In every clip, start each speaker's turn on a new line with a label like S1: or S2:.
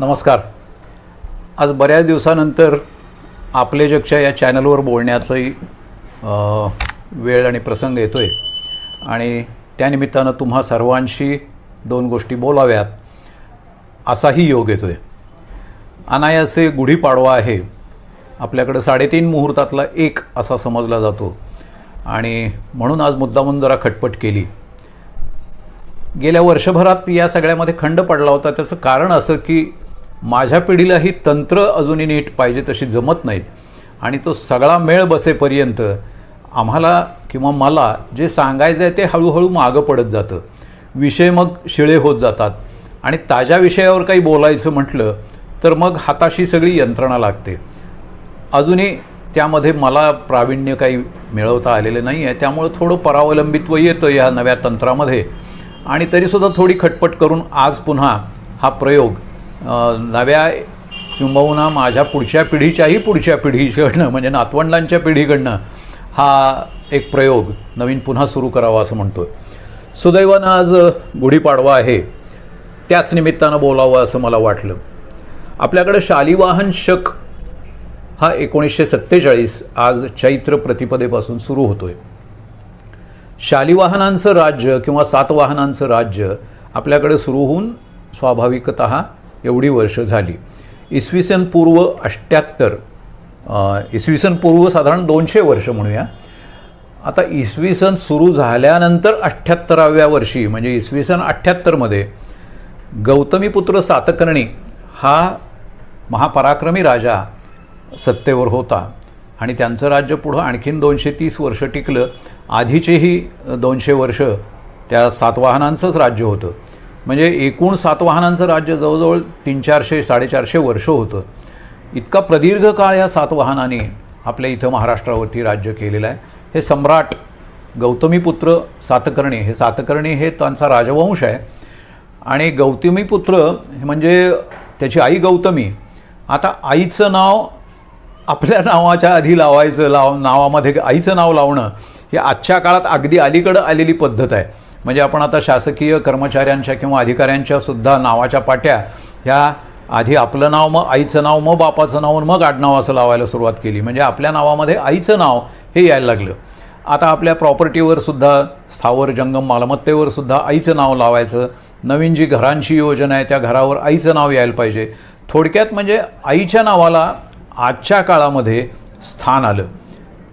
S1: नमस्कार. आज बऱ्याच दिवसानंतर आपले जगच्या या चॅनलवर बोलण्याचाही वेळ आणि प्रसंग येतो आहे आणि त्यानिमित्तानं तुम्हा सर्वांशी दोन गोष्टी बोलाव्यात. असाही योग येतो आहे अनायासे गुढीपाडवा आहे. आपल्याकडं साडेतीन मुहूर्तातला एक असा समजला जातो. आणि म्हणून आज मुद्दामून जरा खटपट केली. गेल्या वर्षभरात या सगळ्यामध्ये खंड पडला होता. त्याचं कारण असं की माझ्या पिढीला ही तंत्र अजूनही नीट पाहिजे तशी जमत नाहीत. आणि तो सगळा मेळ बसेपर्यंत आम्हाला किंवा मला जे सांगायचं आहे ते हळूहळू मागं पडत जातं. विषय मग शिळे होत जातात. आणि ताज्या विषयावर काही बोलायचं म्हटलं तर मग हाताशी सगळी यंत्रणा लागते. अजूनही त्यामध्ये मला प्रावीण्य काही मिळवता आलेलं नाही आहे. त्यामुळं थोडं परावलंबित्व येतं या नव्या तंत्रामध्ये. आणि तरीसुद्धा थोडी खटपट करून आज पुन्हा हा प्रयोग नव्या किंबहुना माझ्या पुढच्या पिढीच्याही पुढच्या पिढीकडनं म्हणजे नातवंडांच्या पिढीकडनं हा एक प्रयोग नवीन पुन्हा सुरू करावा असं म्हणतो आहे सुदैवानं आज गुढीपाडवा आहे. त्याच निमित्तानं बोलावं असं मला वाटलं. आपल्याकडं शालिवाहन शक हा एकोणीसशे सत्तेचाळीस आज चैत्र प्रतिपदेपासून सुरू होतो आहे शालिवाहनांचं राज्य किंवा सातवाहनांचं राज्य आपल्याकडे सुरू होऊन स्वाभाविकत एवढी वर्ष झाली. इसवी सन पूर्व अष्ट्याहत्तर इसवी सन पूर्व साधारण दोनशे वर्ष म्हणूया. आता इसवी सन सुरू झाल्यानंतर अठ्ठ्याहत्तराव्या वर्षी म्हणजे इसवी सन अठ्ठ्याहत्तरमध्ये गौतमीपुत्र सातकर्णी हा महापराक्रमी राजा सत्तेवर होता आणि त्यांचं राज्य पुढं आणखीन दोनशे तीस वर्ष टिकलं. आधीचेही दोनशे वर्ष त्या सातवाहनांचंच राज्य होतं. म्हणजे एकूण सातवाहनांचं राज्य जवळजवळ तीन चारशे साडेचारशे वर्ष होतं. इतका प्रदीर्घ काळ या सातवाहनाने आपल्या इथं महाराष्ट्रावरती राज्य केलेलं आहे. हे सम्राट गौतमीपुत्र सातकर्णी हे सातकर्णी हे त्यांचा राजवंश आहे. आणि गौतमीपुत्र हे म्हणजे त्याची आई गौतमी. आता आईचं नाव आपल्या नावाच्या आधी लावायचं लाव नावामध्ये आईचं नाव लावणं ही आजच्या काळात अगदी अलीकडं आलेली पद्धत आहे. म्हणजे आपण आता शासकीय कर्मचाऱ्यांच्या किंवा अधिकाऱ्यांच्या सुद्धा नावाच्या पाट्या ह्या आधी आपलं नाव मग आईचं नाव मग बापाचं नाव मग आडनाव असं लावायला सुरुवात केली. म्हणजे आपल्या नावामध्ये आईचं नाव हे यायला लागलं. आता आपल्या प्रॉपर्टीवर सुद्धा स्थावर जंगम मालमत्तेवर सुद्धा आईचं नाव लावायचं. नवीन जी घरांची योजना आहे त्या घरावर आईचं नाव यायला पाहिजे. थोडक्यात म्हणजे आईच्या नावाला आजच्या काळामध्ये स्थान आलं.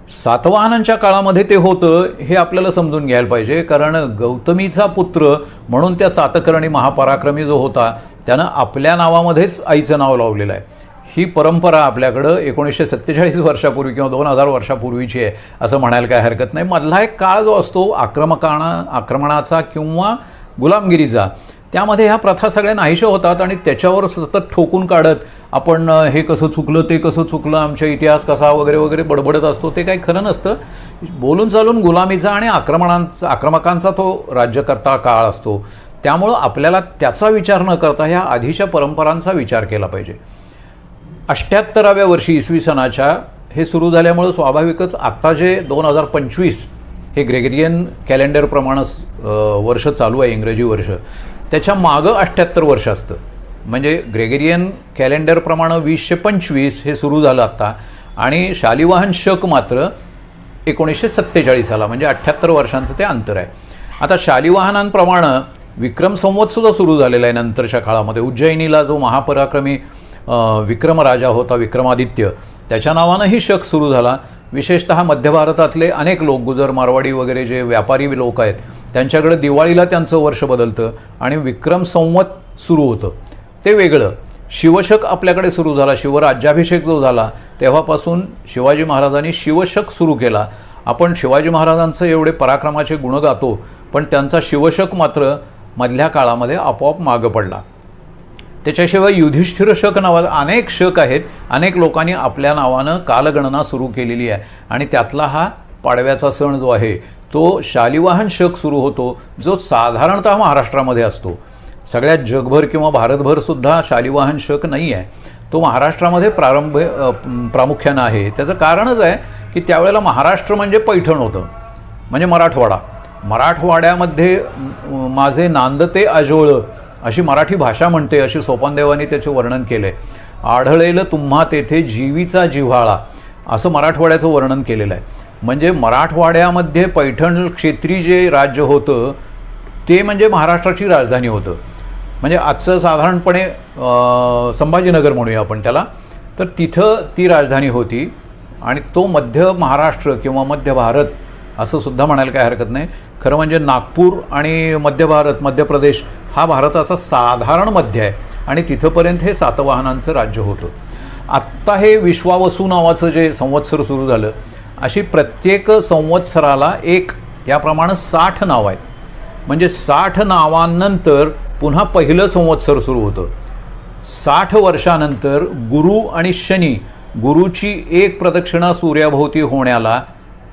S1: सातवाहनांच्या काळामध्ये ते होतं हे आपल्याला समजून घ्यायला पाहिजे. कारण गौतमीचा पुत्र म्हणून त्या सातकर्णी महापराक्रमी जो होता त्यानं आपल्या नावामध्येच आईचं नाव लावलेलं आहे. ही परंपरा आपल्याकडं एकोणीसशे सत्तेचाळीस वर्षापूर्वी किंवा दोन हजार वर्षापूर्वीची आहे असं म्हणायला काय हरकत नाही. मधला एक काळ जो असतो आक्रमकाणा आक्रमणाचा किंवा गुलामगिरीचा त्यामध्ये ह्या प्रथा सगळ्या नाहीशा होतात आणि त्याच्यावर सतत ठोकून काढत आपण हे कसं चुकलं ते कसं चुकलं आमच्या इतिहास कसा वगैरे वगैरे बडबडत असतो ते काही खरं नसतं. बोलून चालून गुलामीचा आणि आक्रमणांचा आक्रमकांचा तो राज्यकर्ता काळ असतो. त्यामुळं आपल्याला त्याचा विचार न करता ह्या आधीच्या परंपरांचा विचार केला पाहिजे. अष्ट्याहत्तराव्या वर्षी इसवी सणाच्या हे सुरू झाल्यामुळं स्वाभाविकच आत्ता जे दोन हजार पंचवीस हे ग्रेगरियन कॅलेंडरप्रमाणे वर्ष चालू आहे इंग्रजी वर्ष त्याच्या मागं अठ्ठ्याहत्तर वर्ष असतं. म्हणजे ग्रेगेरियन कॅलेंडरप्रमाणे वीसशे पंचवीस हे सुरू झालं आत्ता आणि शालिवाहन शक मात्र एकोणीसशे सत्तेचाळीस आला म्हणजे अठ्ठ्याहत्तर वर्षांचं ते अंतर आहे. आता शालिवाहनांप्रमाणे विक्रम संवतसुद्धा सुरू झालेला आहे नंतरच्या काळामध्ये. उज्जैनीला जो महापराक्रमी विक्रमराजा विक्रम राजा होता विक्रमादित्य त्याच्या नावानंही शक सुरू झाला. विशेषतः मध्य भारतातले अनेक लोक गुजर मारवाडी वगैरे जे व्यापारी लोक आहेत त्यांच्याकडे दिवाळीला त्यांचं वर्ष बदलतं आणि विक्रम संवत सुरू होतं. ते वेगळं. शिवशक आपल्याकडे सुरू झाला शिवराज्याभिषेक जो झाला तेव्हापासून शिवाजी महाराजांनी शिवशक सुरू केला. आपण शिवाजी महाराजांचं एवढे पराक्रमाचे गुण गातो पण त्यांचा शिवशक मात्र मधल्या काळामध्ये आपोआप मागं पडला. त्याच्याशिवाय युधिष्ठिर शक नावाला अनेक शक आहेत अनेक लोकांनी आपल्या नावानं कालगणना सुरू केलेली आहे. आणि त्यातला हा पाडव्याचा सण जो आहे तो शालिवाहन शक सुरू होतो जो साधारणतः महाराष्ट्रामध्ये असतो. सगळ्यात जगभर किंवा भारतभर सुद्धा शालिवाहन शक नाही आहे. तो महाराष्ट्रामध्ये प्रारंभ प्रामुख्यानं आहे. त्याचं कारणच आहे की त्यावेळेला महाराष्ट्र म्हणजे पैठण होतं. म्हणजे मराठवाडा. मराठवाड्यामध्ये माझे नांदते आजोळ अशी मराठी भाषा म्हणते अशी सोपानदेवानी त्याचे वर्णन केलं आहे तुम्हा तेथे जीवीचा जिव्हाळा असं मराठवाड्याचं वर्णन केलेलं आहे. म्हणजे मराठवाड्यामध्ये पैठण क्षेत्री जे राज्य होतं ते म्हणजे महाराष्ट्राची राजधानी होतं. म्हणजे आजचं साधारणपणे संभाजीनगर म्हणूया आपण त्याला. तर तिथं ती राजधानी होती आणि तो मध्य महाराष्ट्र किंवा मध्य भारत असं सुद्धा म्हणायला काही हरकत नाही. खरं म्हणजे नागपूर आणि मध्य भारत मध्य प्रदेश हा भारताचा साधारण मध्य आहे आणि तिथंपर्यंत हे सातवाहनांचं राज्य होतं. आत्ता हे विश्वावसू नावाचं जे संवत्सर सुरू झालं अशी प्रत्येक संवत्सराला एक याप्रमाणे साठ नाव आहेत. म्हणजे साठ नावांनंतर पुन्हा पहिलं संवत्सर सुरू होतं. साठ वर्षानंतर गुरु आणि शनी गुरुची एक प्रदक्षिणा सूर्याभोवती होण्याला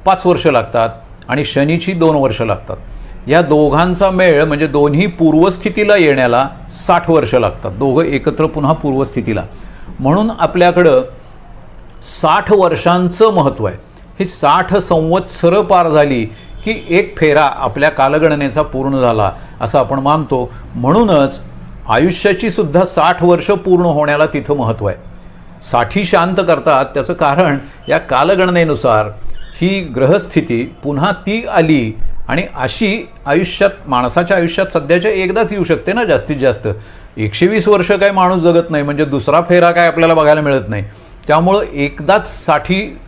S1: पाच वर्ष लागतात आणि शनीची दोन वर्ष लागतात. या दोघांचा मेळ म्हणजे दोन्ही पूर्वस्थितीला येण्याला साठ वर्ष लागतात. दोघं एकत्र पुन्हा पूर्वस्थितीला. म्हणून आपल्याकडं साठ वर्षांचं महत्त्व आहे. ही साठ संवत्सरं पार झाली की एक फेरा आपल्या कालगणनेचा पूर्ण झाला. असं आपण मानतो. म्हणूनच आयुष्याची सुद्धा साठ वर्ष पूर्ण होण्याला तिथं महत्त्व आहे. साठी शांत करतात त्याचं कारण या कालगणनेनुसार ही ग्रहस्थिती पुन्हा ती आली आणि अशी आयुष्यात माणसाच्या आयुष्यात सध्याच्या एकदाच येऊ शकते ना जास्तीत जास्त. एकशे वीस वर्ष काय माणूस जगत नाही म्हणजे दुसरा फेरा काय आपल्याला बघायला मिळत नाही. त्यामुळं एकदाच साठी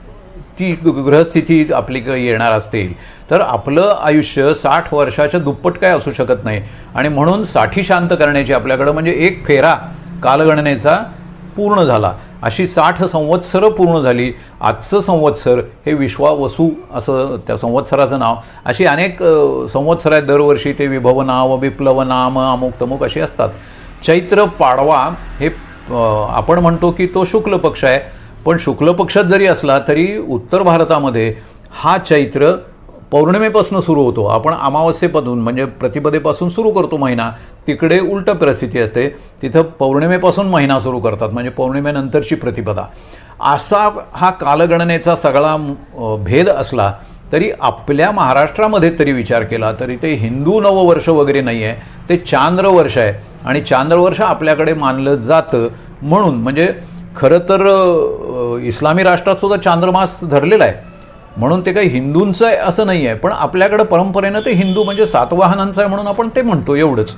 S1: ती ग्रहस्थिती आपली क- येणार असतील तर आपलं आयुष्य साठ वर्षाच्या दुप्पट काय असू शकत नाही. आणि म्हणून साठी शांत करण्याची आपल्याकडं म्हणजे एक फेरा कालगणनेचा पूर्ण झाला. अशी साठ संवत्सरं पूर्ण झाली. आजचं संवत्सर हे विश्वावसू असं त्या संवत्सराचं नाव. अशी अनेक संवत्सर आहेत. दरवर्षी ते विभव नाव विप्लव नाम अमुक तमुक अशी असतात. चैत्र पाडवा हे आपण म्हणतो की तो शुक्ल पक्ष आहे. पण शुक्ल पक्षात जरी असला तरी उत्तर भारतामध्ये हा चैत्र पौर्णिमेपासून सुरू होतो. आपण अमावस्येपासून म्हणजे प्रतिपदेपासून सुरू करतो महिना. तिकडे उलट परिस्थिती असते. तिथं पौर्णिमेपासून महिना सुरू करतात. म्हणजे पौर्णिमेनंतरची प्रतिपदा. असा हा कालगणनेचा सगळा भेद असला तरी आपल्या महाराष्ट्रामध्ये तरी विचार केला तरी ते हिंदू नववर्ष वगैरे नाही आहे ते चांद्रवर्ष आहे. आणि चांद्रवर्ष आपल्याकडे मानलं जातं म्हणून. म्हणजे खरं तर इस्लामी राष्ट्रात सुद्धा चांद्रमास धरलेला आहे. म्हणून ते काही हिंदूंचं आहे असं नाही आहे. पण आपल्याकडं परंपरेनं ते हिंदू म्हणजे सातवाहनांचं आहे म्हणून आपण ते म्हणतो एवढंच.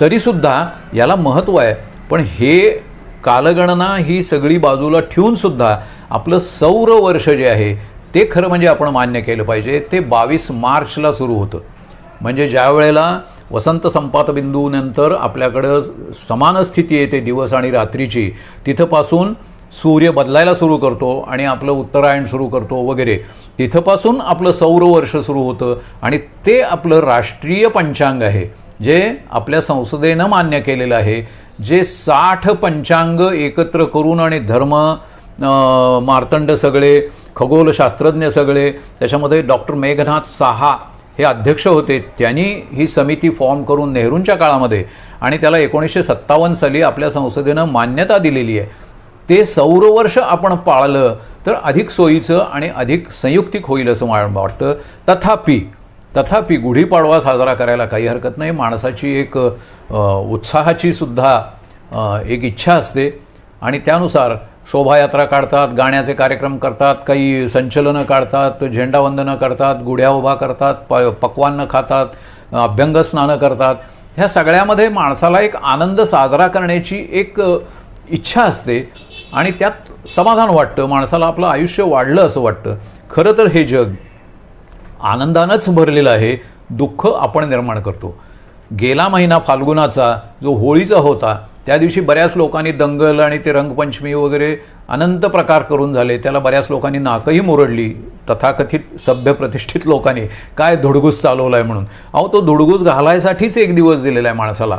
S1: तरीसुद्धा याला महत्त्व आहे. पण हे कालगणना ही सगळी बाजूला ठेवूनसुद्धा आपलं सौर वर्ष जे आहे ते खरं म्हणजे आपण मान्य केलं पाहिजे. ते बावीस मार्चला सुरू होतं. म्हणजे ज्या वेळेला वसंत संपातबिंदूनंतर आपल्याकडं समान स्थिती येते दिवस आणि रात्रीची. तिथंपासून सूर्य बदलायला सुरू करतो आणि आपलं उत्तरायण सुरू करतो वगैरे. तिथंपासून आपलं सौर वर्ष सुरू होतं आणि ते आपलं राष्ट्रीय पंचांग आहे जे आपल्या संसदेनं मान्य केलेलं आहे जे साठ पंचांग एकत्र करून आणि धर्म मार्तंड सगळे खगोलशास्त्रज्ञ सगळे त्याच्यामध्ये डॉक्टर मेघनाथ साहा हे अध्यक्ष होते त्यांनी ही समिती फॉर्म करून नेहरूंच्या काळामध्ये आणि त्याला एकोणीसशे सत्तावन्न साली आपल्या संसदेनं मान्यता दिलेली आहे. ते सौरवर्ष आपण पाळलं तर अधिक सोयीचं आणि अधिक संयुक्तिक होईल असं मला वाटतं. तथापि तथापि गुढीपाडवा साजरा करायला काही हरकत नाही. माणसाची एक उत्साहाची सुद्धा एक इच्छा असते. आणि त्यानुसार शोभायात्रा काढतात गाण्याचे कार्यक्रम करतात काही संचलनं काढतात झेंडावंदनं करतात गुढ्या उभा करतात प पक्वान्न खातात अभ्यंग स्नानं करतात. ह्या सगळ्यामध्ये माणसाला एक आनंद साजरा करण्याची एक इच्छा असते आणि त्यात समाधान वाटतं माणसाला आपलं आयुष्य वाढलं असं वाटतं. खरं तर हे जग आनंदानंच भरलेलं आहे दुःख आपण निर्माण करतो. गेला महिना फाल्गुनाचा जो होळीचा होता त्या दिवशी बऱ्याच लोकांनी दंगल आणि ते रंगपंचमी वगैरे अनंत प्रकार करून झाले. त्याला बऱ्याच लोकांनी नाकही मुरडली तथाकथित सभ्य प्रतिष्ठित लोकांनी. काय धुडगूस चालवला आहे म्हणून. अहो तो धुडगूस घालायसाठीच एक दिवस दिलेला आहे माणसाला.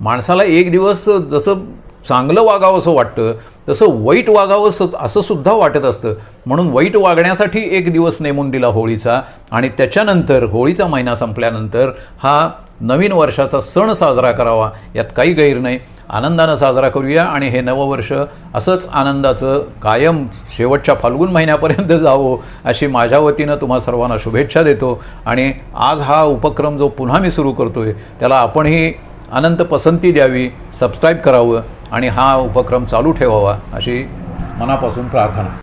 S1: माणसाला एक दिवस जसं चांगलं वागावं असं वाटतं तसं वाईट वागावं असं असं सुद्धा वाटत असतं. म्हणून वाईट वागण्यासाठी एक दिवस नेमून दिला होळीचा आणि त्याच्यानंतर होळीचा महिना संपल्यानंतर हा नवीन वर्षाचा सण साजरा करावा यात काही गैर नाही. आनंदानं साजरा करूया आणि हे नववर्ष असंच आनंदाचं कायम शेवटच्या फाल्गुन महिन्यापर्यंत जावो अशी माझ्या वतीनं तुम्हा सर्वांना शुभेच्छा देतो. आणि आज हा उपक्रम जो पुन्हा मी सुरू करतो आहे त्याला आपणही अनंत पसंती द्यावी सबस्क्राईब करावं आणि हा उपक्रम चालू ठेवावा अशी मनापासून प्रार्थना.